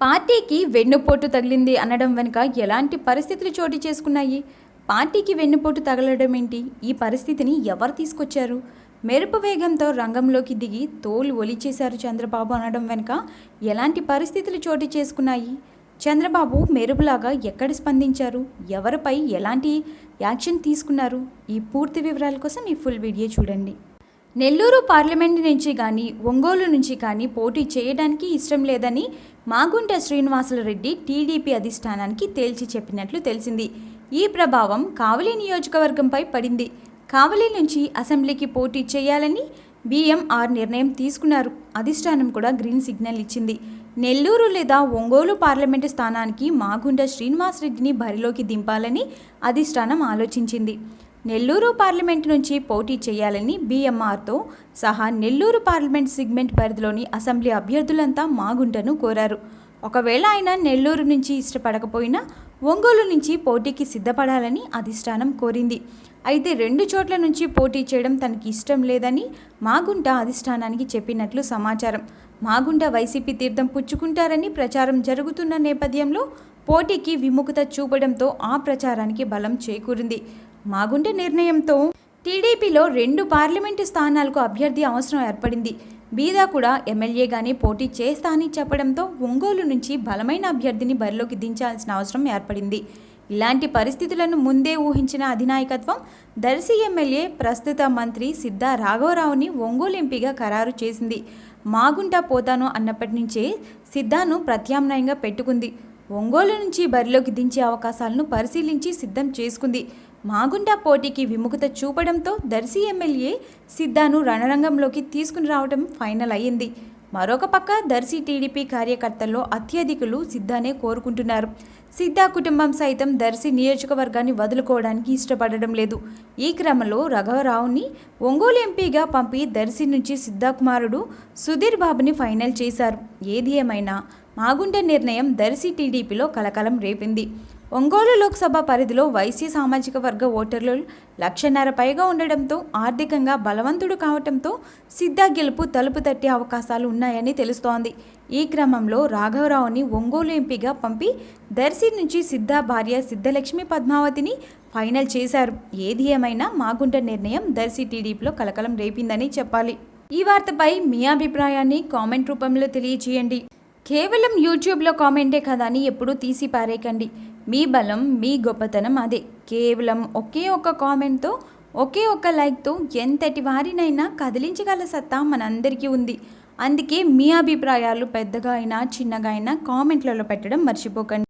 పార్టీకి వెన్నుపోటు తగిలింది అనడం వెనుక ఎలాంటి పరిస్థితులు చోటు చేసుకున్నాయి? పార్టీకి వెన్నుపోటు తగలడం ఏంటి? ఈ పరిస్థితిని ఎవరు తీసుకొచ్చారు? మెరుపు వేగంతో రంగంలోకి దిగి తోలు ఒలిచేశారు చంద్రబాబు అనడం వెనుక ఎలాంటి పరిస్థితులు చోటు చేసుకున్నాయి? చంద్రబాబు మెరుపులాగా ఎక్కడ స్పందించారు? ఎవరిపై ఎలాంటి యాక్షన్ తీసుకున్నారు? ఈ పూర్తి వివరాల కోసం ఈ ఫుల్ వీడియో చూడండి. నెల్లూరు పార్లమెంట్ నుంచి కానీ ఒంగోలు నుంచి కానీ పోటీ చేయడానికి ఇష్టం లేదని మాగుంట శ్రీనివాసులరెడ్డి టీడీపీ అధిష్టానానికి తేల్చి చెప్పినట్లు తెలిసింది. ఈ ప్రభావం కావలి నియోజకవర్గంపై పడింది. కావలి నుంచి అసెంబ్లీకి పోటీ చేయాలని బీఎంఆర్ నిర్ణయం తీసుకున్నారు. అధిష్టానం కూడా గ్రీన్ సిగ్నల్ ఇచ్చింది. నెల్లూరు లేదా ఒంగోలు పార్లమెంటు స్థానానికి మాగుంట శ్రీనివాసరెడ్డిని బరిలోకి దింపాలని అధిష్టానం ఆలోచించింది. నెల్లూరు పార్లమెంట్ నుంచి పోటీ చేయాలని బీఎంఆర్తో సహా నెల్లూరు పార్లమెంట్ సిగ్మెంట్ పరిధిలోని అసెంబ్లీ అభ్యర్థులంతా మాగుంటను కోరారు. ఒకవేళ ఆయన నెల్లూరు నుంచి ఇష్టపడకపోయినా ఒంగోలు నుంచి పోటీకి సిద్ధపడాలని అధిష్టానం కోరింది. అయితే రెండు చోట్ల నుంచి పోటీ చేయడం తనకి ఇష్టం లేదని మాగుంట అధిష్టానానికి చెప్పినట్లు సమాచారం. మాగుంట వైసీపీ తీర్థం పుచ్చుకుంటారని ప్రచారం జరుగుతున్న నేపథ్యంలో పోటీకి విముఖత చూపడంతో ఆ ప్రచారానికి బలం చేకూరింది. మాగుంట నిర్ణయంతో టీడీపీలో రెండు పార్లమెంటు స్థానాలకు అభ్యర్థి అవసరం ఏర్పడింది. బీదా కూడా ఎమ్మెల్యేగానే పోటీ చేస్తా అని చెప్పడంతో ఒంగోలు నుంచి బలమైన అభ్యర్థిని బరిలోకి దించాల్సిన అవసరం ఏర్పడింది. ఇలాంటి పరిస్థితులను ముందే ఊహించిన అధినాయకత్వం దర్శి ఎమ్మెల్యే ప్రస్తుత మంత్రి సిద్ధా రాఘవరావుని ఒంగోలు ఎంపీగా ఖరారు చేసింది. మాగుంట పోతాను అన్నప్పటి నుంచే సిద్ధాను ప్రత్యామ్నాయంగా పెట్టుకుంది. ఒంగోలు నుంచి బరిలోకి దించే అవకాశాలను పరిశీలించి సిద్ధం చేసుకుంది. మాగుంట పోటీకి విముఖత చూపడంతో దర్శి ఎమ్మెల్యే సిద్ధాను రణరంగంలోకి తీసుకుని రావడం ఫైనల్ అయ్యింది. మరొక పక్క దర్శి టీడీపీ కార్యకర్తల్లో అత్యధికులు సిద్ధానే కోరుకుంటున్నారు. సిద్ధా కుటుంబం సైతం దర్శి నియోజకవర్గాన్ని వదులుకోవడానికి ఇష్టపడడం లేదు. ఈ క్రమంలో రఘవరావుని ఒంగోలు ఎంపీగా పంపి దర్శి నుంచి సిద్ధా కుమారుడు సుధీర్ బాబుని ఫైనల్ చేశారు. ఏది ఏమైనా మాగుంట నిర్ణయం దర్శి టీడీపీలో కలకలం రేపింది. ఒంగోలు లోక్సభ పరిధిలో వైసీ సామాజిక వర్గ ఓటర్లు లక్షన్నర పైగా ఉండడంతో ఆర్థికంగా బలవంతుడు కావడంతో సిద్ధా గెలుపు తలుపు తట్టే అవకాశాలు ఉన్నాయని తెలుస్తోంది. ఈ క్రమంలో రాఘవరావుని ఒంగోలు ఎంపీగా పంపి దర్శి నుంచి సిద్ధా భార్య సిద్ధలక్ష్మి పద్మావతిని ఫైనల్ చేశారు. ఏది ఏమైనా మాగుంట నిర్ణయం దర్శి టీడీపీలో కలకలం రేపిందని చెప్పాలి. ఈ వార్తపై మీ అభిప్రాయాన్ని కామెంట్ రూపంలో తెలియజేయండి. కేవలం యూట్యూబ్లో కామెంటే కదా అని ఎప్పుడూ తీసి పారేకండి మీ బలం మీ గొప్పతనం అదే. కేవలం ఒకే ఒక్క కామెంట్తో ఒకే ఒక్క లైక్తో ఎంతటి వారినైనా కదిలించగల సత్తా మనందరికీ ఉంది. అందుకే మీ అభిప్రాయాలు పెద్దగా అయినా చిన్నగా అయినా కామెంట్లలో పెట్టడం మర్చిపోకండి.